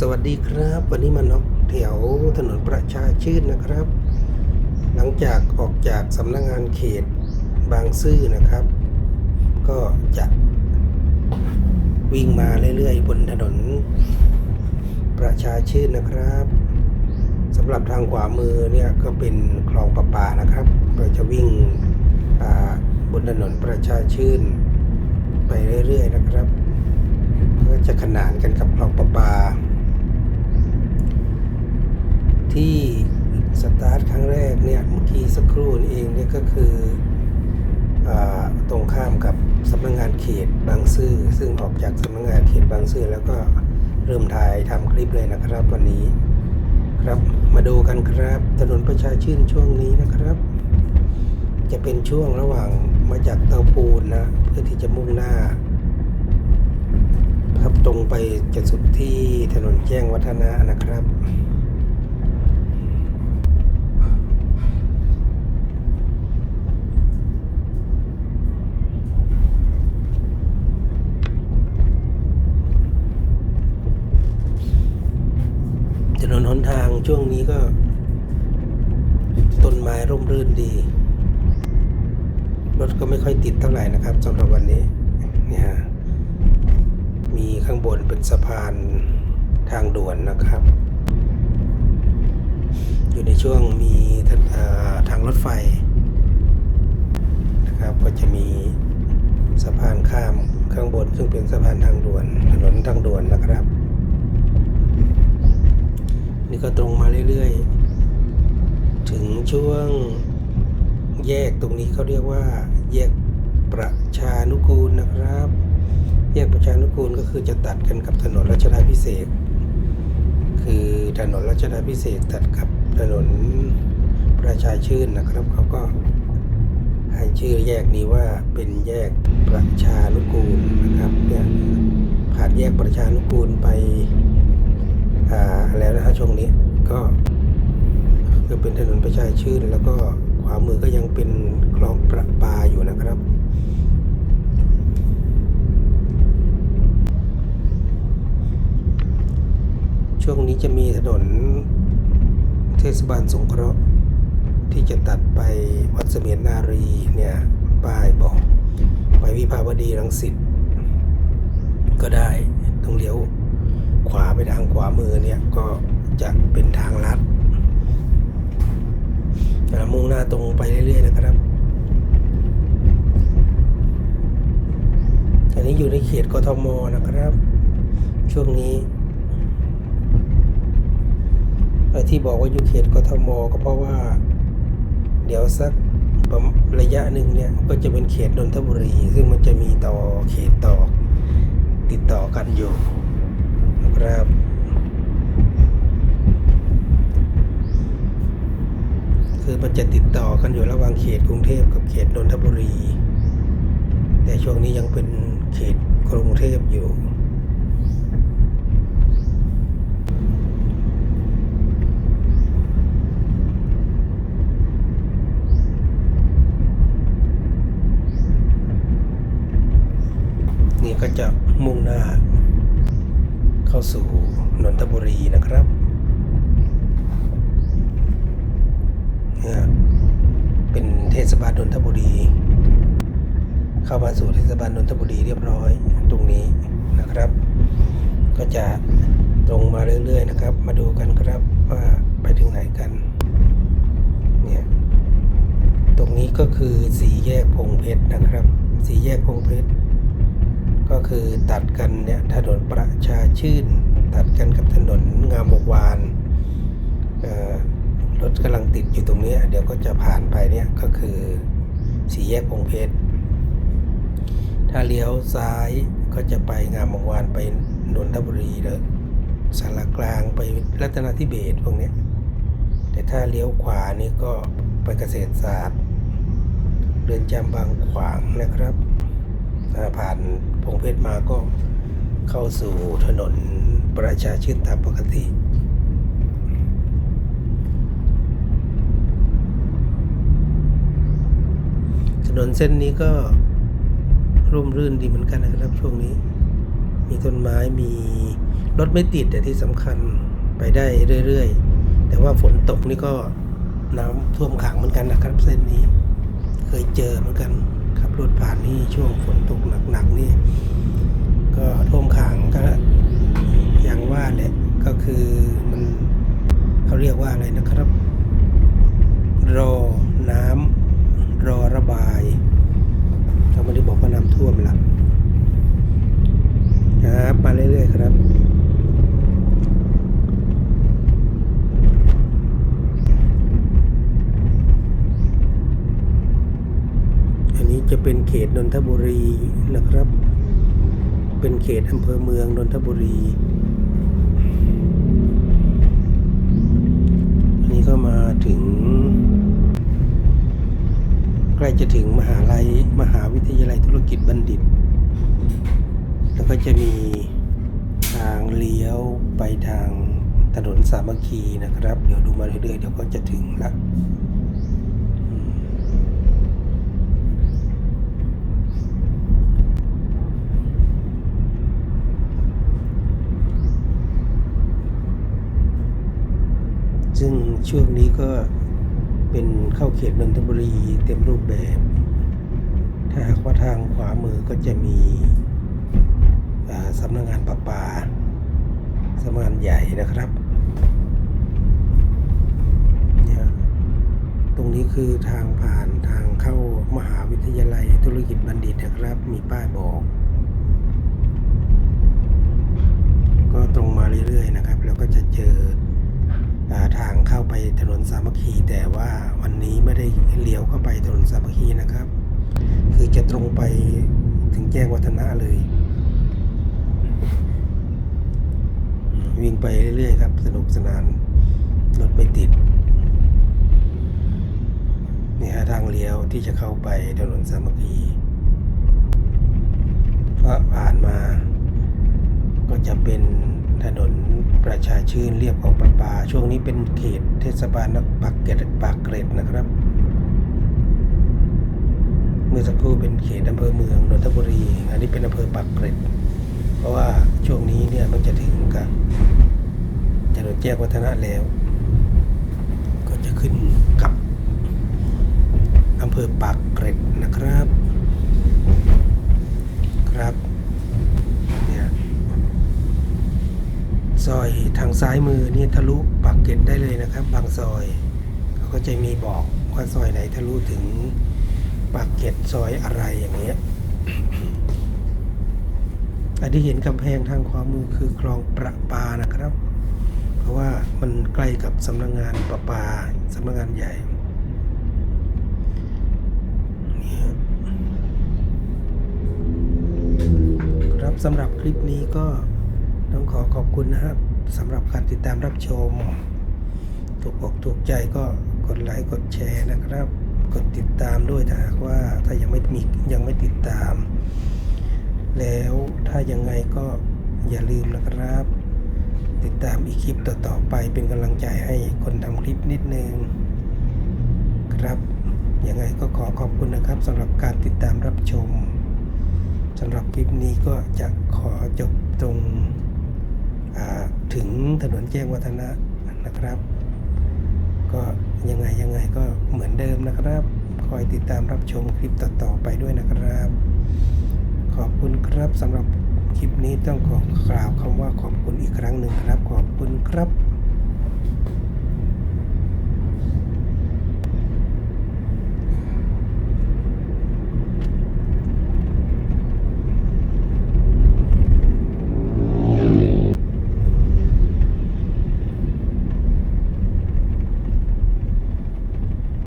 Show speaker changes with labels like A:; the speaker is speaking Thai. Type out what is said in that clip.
A: สวัสดีครับ วันนี้มานอกแถวถนนประชาชื่นนะครับ หลังจากออกจากสำนักงงานเขตบางซื่อนะครับ ก็จะวิ่งมาเรื่อยๆ บนถนนประชาชื่นนะครับสำหรับทางขวามือเนี่ยก็เป็นคลองประปานะครับเราจะวิ่งบนถนนประชาชื่น ไปเรื่อยๆนะครับ ก็จะขนานกันกับคลองประปา ที่สตาร์ทครั้งแรกเนี่ยเมื่อกี้สักครู่นี่เองเนี่ยก็คืออตรงข้ามกับสำนักงงานเขตบางซื่อซึ่งออกจากสำนักงงานเขตบางซื่อแล้วก็เริ่มถ่ายทำคลิปเลยนะครับวันนี้ครับมาดูกันครับถนนประชาชื่นช่วงนี้นะครับ จะเป็นช่วงระหว่างมาจากเตาปูนนะเพื่อที่จะมุ่งหน้าครับตรงไปจะสุดที่ถนนแจ้งวัฒนะนะครับ ถนนหนทา งช่วงนี้ก็ ต้นไม้ร่มรื่นดี รถก็ไม่ค่อยติดเท่าไหร่นะครับสำหรับวันนี้เนี่ยมีข้างบนเป็นสะพานทางด่วนนะครับ อยู่ในช่วงมีทางรถไฟนะครับก็จะมีสะพานข้ามข้างบนซึ่งเป็นสะพานทางด่วนถนนทางด่วนนะครับ ก็ตรงมาเรื่อยๆ ถึงช่วงแยกตรงนี้เขาเรียกว่า แยกประชานุกูลนะครับ แยกประชานุกูลก็คือจะตัดกันกับถนนรัชดาพิเศษ คือถนนรัชดาพิเศษตัดกับถนนประชาชื่นนะครับเขาก็ให้ชื่อแยกนี้ว่าเป็นแยกประชานุกูลนะครับเนี่ยผ่านแยกประชานุกูลไป แล้วนะฮะช่วงนี้ก็คือเป็นถนนประชาชื่น แล้วก็ขวามือก็ยังเป็นคลองประปาอยู่นะครับช่วงนี้จะมีถนนเทศบาลสงเคราะห์ที่จะตัดไปวัดเสมียนนารีเนี่ยป้ายบอก ไปวิภาวดีรังสิตก็ได้ต้องเลี้ยวขวาไป ทางขวามือเนี่ยก็จะเป็นทางลัดเรามุ่งหน้าตรงไปเรื่อยๆนะครับอันนี้อยู่ในเขตกทมนะครับ ช่วงนี้ไอ้ที่บอกว่าอยู่เขตกทมก็เพราะว่า เดี๋ยวสักระมาณระยะหนึ่งเนี่ยก็จะเป็นเขตนนทบุรี ซึ่งมันจะมีต่อเขตต่อติดต่อกันอยู่ นะครับคือมันจะติดต่อกันอยู่ระหว่างเขตกรุงเทพกับเขตนนทบุรี แต่ช่วงนี้ยังเป็นเขตกรุงเทพอยู่ นี่ก็จะมุ่งหน้า เข้าสู่นนทบุรีนะครับเนี่ย เทศบาลนนทบุรี เข้ามาสู่เทศบาลนนทบุรีเรียบร้อยตรงนี้นะครับ ก็จะตรงมาเรื่อยๆนะครับ มาดูกันครับว่าไปถึงไหนกันเนี่ยตรงนี้ก็คือสี่แยกพงเพชรนะครับสี่แยกพงเพชรก็คือตัดกันเนี่ยถนนประชาชื่น ตัดกันกับถนนงามวงวานอ่อ รถกำลังติดอยู่ตรงนี้ เดี๋ยวก็จะผ่านไปเนี่ยก็คือสี่แยกพงเพชร ถ้าเลี้ยวซ้ายก็จะไปงามวงวานไปนนทบุรีเลยสารกลางไปรัตนทิเบศพวกนี้แต่ถ้าเลี้ยวขวานี่ก็ไปเกษตรศาสตร์เรือนจำบางขวางนะครับถ้าผ่านพงเพชรมาก็เข้าสู่ถนนประชาชื่นตามปกติ ถ นนเส้นนี้ก็ร่มรื่นดีเหมือนกันนะครับ ช่วงนี้ มีต้นไม้มีรถไม่ติดแต่ที่สำคัญไปได้เรื่อยๆ แต่ว่าฝนตกนี่ก็น้ำท่วมขังเหมือนกันนะครับ เส้นนี้ เคยเจอเหมือนกันขับรถผ่านนี่ช่วงฝนตกหนักๆนี่ ก็ท่วมขังก็อย่างว่าแหละก็คือมันเขาเรียกว่าอะไรนะครับ รอน้ำรอระบายเขาไม่ได้บอกว่าน้ำท่วมละครับมา เรื่อยๆครับอันนี้จะเป็นเขตนนทบุรีนะครับ เป็นเขตอำเภอเมืองนนทบุรี อันนี้ก็มาถึง ใกล้จะถึงมหาลัยมหาวิทยาลัยธุรกิจบัณฑิต แล้วก็จะมี เลี้ยวไปทางถนนสามัคคีนะครับ เดี๋ยวดูมาเรื่อยๆเดี๋ยวก็จะถึงละซึ่งช่วงนี้ก็เป็นเข้าเขตนนทบุรีเต็มรูปแบบ ถ้าหากว่าทางขวามือก็จะมีอ่าสำนักงานประปา สำนักงานใหญ่นะครับเนี่ยตรงนี้คือทางผ่านทางเข้ามหาวิทยาลัยธุรกิจบัณฑิตนะครับ มีป้ายบอก ก็ตรงมาเรื่อยๆนะครับ แล้วก็จะเจอทางเข้าไปถนนสามัคคี แต่ว่าวันนี้ไม่ได้เลี้ยวเข้าไปถนนสามัคคีนะครับ คือจะตรงไปถึงแจ้งวัฒนะเลย วิ่งไปเรื่อยๆครับ สนุกสนาน รถไม่ติด นี่ฮะทางเลี้ยวที่จะเข้าไปถนนสามัคคีก็ผ่านมา ก็จะเป็นถนนประชาชื่นเรียบของประปา ช่วงนี้เป็นเขตเทศบาลนปากเกร็ดปากเกร็ดนะครับ เมื่อสักครู่เป็นเขตอำเภอเมืองนนทบุรี อันนี้เป็นอำเภอปากเกร็ด เพราะว่าช่วงนี้เนี่ยมันจะถึงกับถนนแจ้งวัฒนะแล้ว ก็จะขึ้นกับอำเภอปากเกร็ดนะครับ ครับเนี่ยซอยทางซ้ายมือเนี่ยทะลุปากเกร็ดได้เลยนะครับ บางซอยเขาก็จะมีบอกว่าซอยไหนทะลุถึงปากเกร็ดซอยอะไรอย่างเงี้ย อันที่เห็นกำแพงทางขวามือคือคลองประปานะครับ เพราะว่ามันใกล้กับสำนักงานประปาสำนักงานใหญ่ครับครับสำหรับคลิปนี้ก็ต้องขอขอบคุณนะครับสำหรับการติดตามรับชม ถูกอกถูกใจก็กดไลค์กดแชร์นะครับ กดติดตามด้วยถ้าหากว่าถ้ายังไม่มียังไม่ติดตาม แล้วถ้ายังไงก็อย่าลืมนะครับ ติดตามอีกคลิปต่อๆไปเป็นกำลังใจให้คนทำคลิปนิดนึง ครับ ยังไงก็ขอขอบคุณนะครับสำหรับการติดตามรับชมสำหรับคลิปนี้ก็จะขอจบตรงถึงถนนแจ้งวัฒนะนะครับ ก็ยังไงยังไงก็เหมือนเดิมนะครับ คอยติดตามรับชมคลิปต่อๆไปด้วยนะครับ ขอบคุณครับสำหรับคลิปนี้ต้องขอกล่าวคำว่าขอบคุณอีกครั้งหนึ่งครับ ขอบคุณครับ